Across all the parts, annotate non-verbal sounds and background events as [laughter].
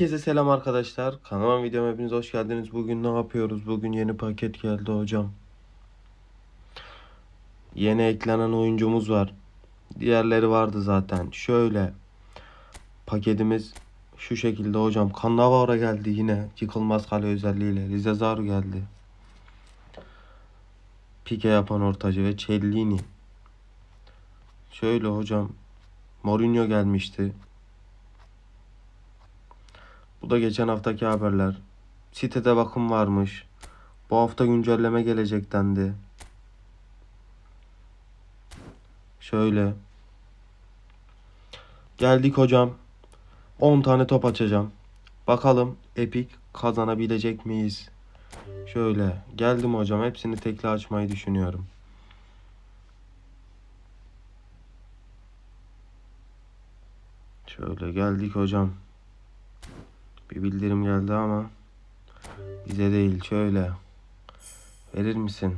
Herkese selam arkadaşlar. Kanalıma videoma hepiniz hoş geldiniz. Bugün ne yapıyoruz? Bugün yeni paket geldi hocam. Yeni eklenen oyuncumuz var. Diğerleri vardı zaten. Şöyle paketimiz şu şekilde hocam. Cannavaro geldi yine. Yıkılmaz kale özelliğiyle. Rize Zaru geldi. Pike yapan ortacı ve Cellini. Şöyle hocam. Mourinho gelmişti. Bu da geçen haftaki haberler. Sitede bakım varmış. Bu hafta güncelleme gelecek dendi. Şöyle. Geldik hocam. 10 tane top açacağım. Bakalım Epic kazanabilecek miyiz? Şöyle. Geldim hocam. Hepsini tekli açmayı düşünüyorum. Şöyle geldik hocam. Bir bildirim geldi ama bize değil şöyle. Verir misin?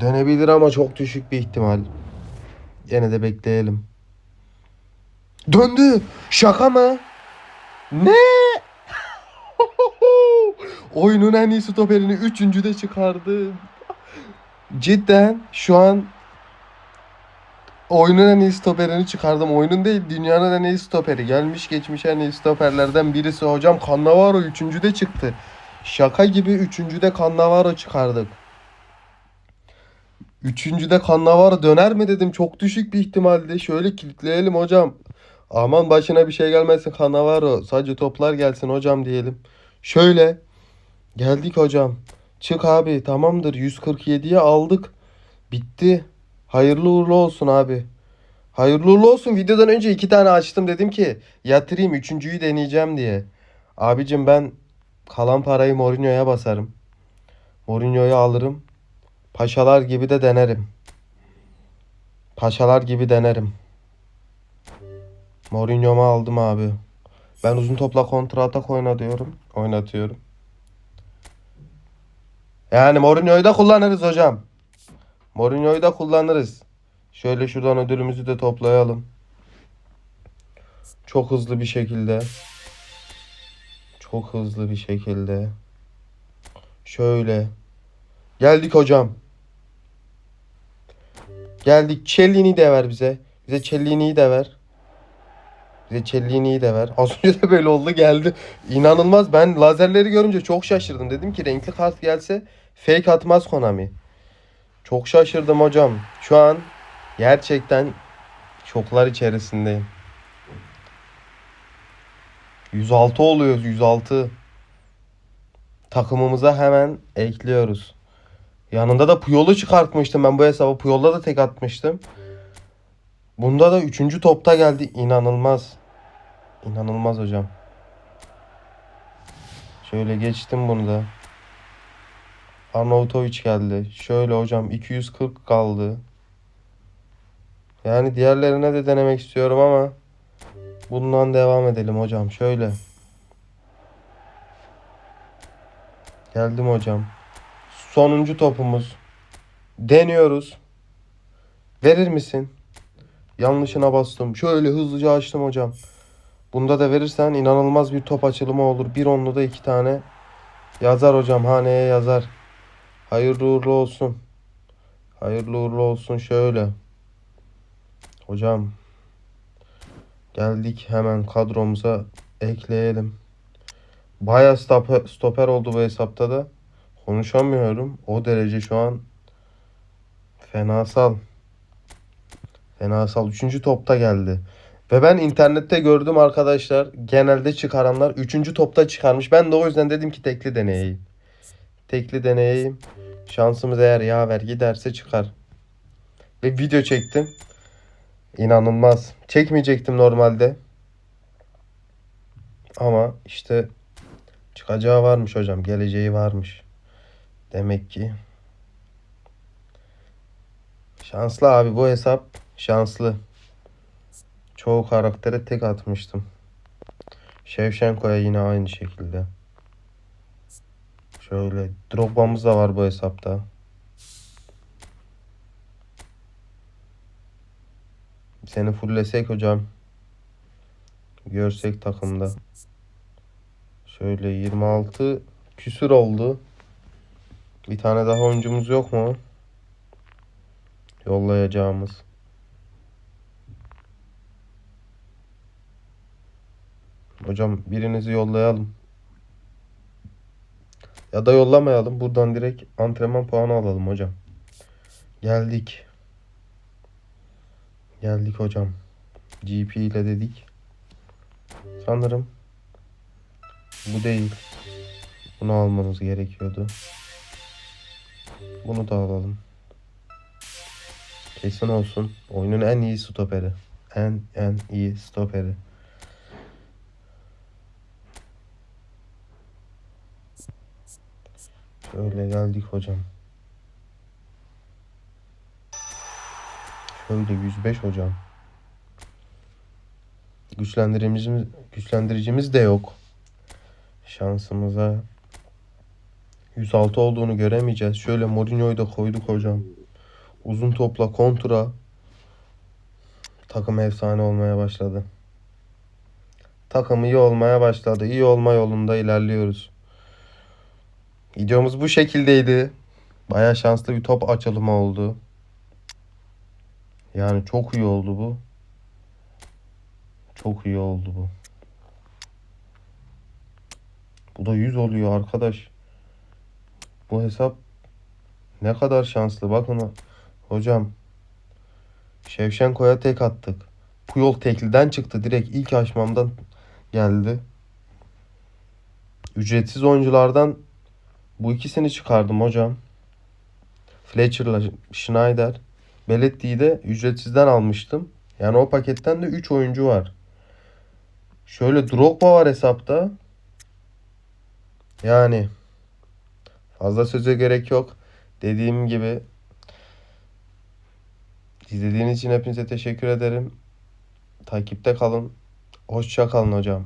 Dönebilir ama çok düşük bir ihtimal. Yine de bekleyelim. Döndü. Şaka mı? Ne? [laughs] Oyunun en iyi stoperini üçüncüde çıkardı. Cidden şu an Oyunun en iyi stoperini çıkardım. Oyunun değil dünyanın en iyi stoperi. Gelmiş geçmiş en iyi stoperlerden birisi. Hocam Cannavaro üçüncüde çıktı. Şaka gibi üçüncüde Cannavaro çıkardık. Üçüncüde Cannavaro döner mi dedim. Çok düşük bir ihtimaldi. Şöyle kilitleyelim hocam. Aman başına bir şey gelmesin Cannavaro. Sadece toplar gelsin hocam diyelim. Şöyle. Geldik hocam. Çık abi tamamdır. 147'ye aldık. Bitti. Hayırlı uğurlu olsun abi. Hayırlı uğurlu olsun. Videodan önce iki tane açtım dedim ki yatırayım üçüncüyü deneyeceğim diye. Abicim ben kalan parayı Mourinho'ya basarım. Mourinho'yu alırım. Paşalar gibi de denerim. Paşalar gibi denerim. Mourinho'mu aldım abi. Ben uzun topla kontra atak oynatıyorum. Oynatıyorum. Yani Mourinho'yu da kullanırız hocam. Mourinho'yu da kullanırız. Şöyle şuradan ödülümüzü de toplayalım. Çok hızlı bir şekilde. Çok hızlı bir şekilde. Şöyle. Geldik hocam. Geldik. Cellini'yi de ver bize. Bize Cellini'yi de ver. Bize Cellini'yi de ver. Az önce de böyle oldu geldi. İnanılmaz. Ben lazerleri görünce çok şaşırdım. Dedim ki renkli kart gelse fake atmaz Konami. Çok şaşırdım hocam. Şu an gerçekten şoklar içerisindeyim. 106 oluyoruz 106. Takımımıza hemen ekliyoruz. Yanında da Puyol'u çıkartmıştım ben bu hesaba. Puyol'da da tek atmıştım. Bunda da 3. topta geldi. İnanılmaz. İnanılmaz hocam. Şöyle geçtim bunu da. Arnautovic geldi. Şöyle hocam 240 kaldı. Yani diğerlerine de denemek istiyorum ama bundan devam edelim hocam. Şöyle. Geldim hocam. Sonuncu topumuz. Deniyoruz. Verir misin? Yanlışına bastım. Şöyle hızlıca açtım hocam. Bunda da verirsen inanılmaz bir top açılımı olur. Bir onlu da iki tane yazar hocam. Haneye yazar. Hayırlı uğurlu olsun. Hayırlı uğurlu olsun şöyle. Hocam geldik hemen kadromuza ekleyelim. Baya stoper, oldu bu hesapta da. Konuşamıyorum. O derece şu an fenasal. Fenasal. Üçüncü topta geldi. Ve ben internette gördüm arkadaşlar. Genelde çıkaranlar üçüncü topta çıkarmış. Ben de o yüzden dedim ki tekli deneyeyim. Tekli deneyeyim. Şansımız eğer yaver giderse çıkar. Ve video çektim. İnanılmaz. Çekmeyecektim normalde. Ama işte çıkacağı varmış hocam. Geleceği varmış. Demek ki. Şanslı abi bu hesap şanslı. Çoğu karaktere tek atmıştım. Şevşenko'ya yine aynı şekilde. Şöyle Drogba'mız da var bu hesapta. Seni fullesek hocam. Görsek takımda. Şöyle 26 küsür oldu. Bir tane daha oyuncumuz yok mu? Yollayacağımız. Hocam birinizi yollayalım. Ya da yollamayalım. Buradan direkt antrenman puanı alalım hocam. Geldik. Geldik hocam. GP ile dedik. Sanırım bu değil. Bunu almamız gerekiyordu. Bunu da alalım. Kesin olsun. Oyunun en iyi stoperi. En en iyi stoperi. Şöyle geldik hocam. Şöyle 105 hocam. Güçlendiricimiz, güçlendiricimiz de yok. Şansımıza 106 olduğunu göremeyeceğiz. Şöyle Mourinho'yu da koyduk hocam. Uzun topla kontra. Takım efsane olmaya başladı. Takım iyi olmaya başladı. İyi olma yolunda ilerliyoruz. Videomuz bu şekildeydi. Baya şanslı bir top açılımı oldu. Yani çok iyi oldu bu. Çok iyi oldu bu. Bu da 100 oluyor arkadaş. Bu hesap ne kadar şanslı. Bakın hocam. Şevşenko'ya tek attık. Puyol tekliden çıktı. Direkt ilk açmamdan geldi. Ücretsiz oyunculardan bu ikisini çıkardım hocam. Fletcher'la Schneider. Belletti'yi de ücretsizden almıştım. Yani o paketten de 3 oyuncu var. Şöyle Drogba var hesapta. Yani fazla söze gerek yok. Dediğim gibi izlediğiniz için hepinize teşekkür ederim. Takipte kalın. Hoşça kalın hocam.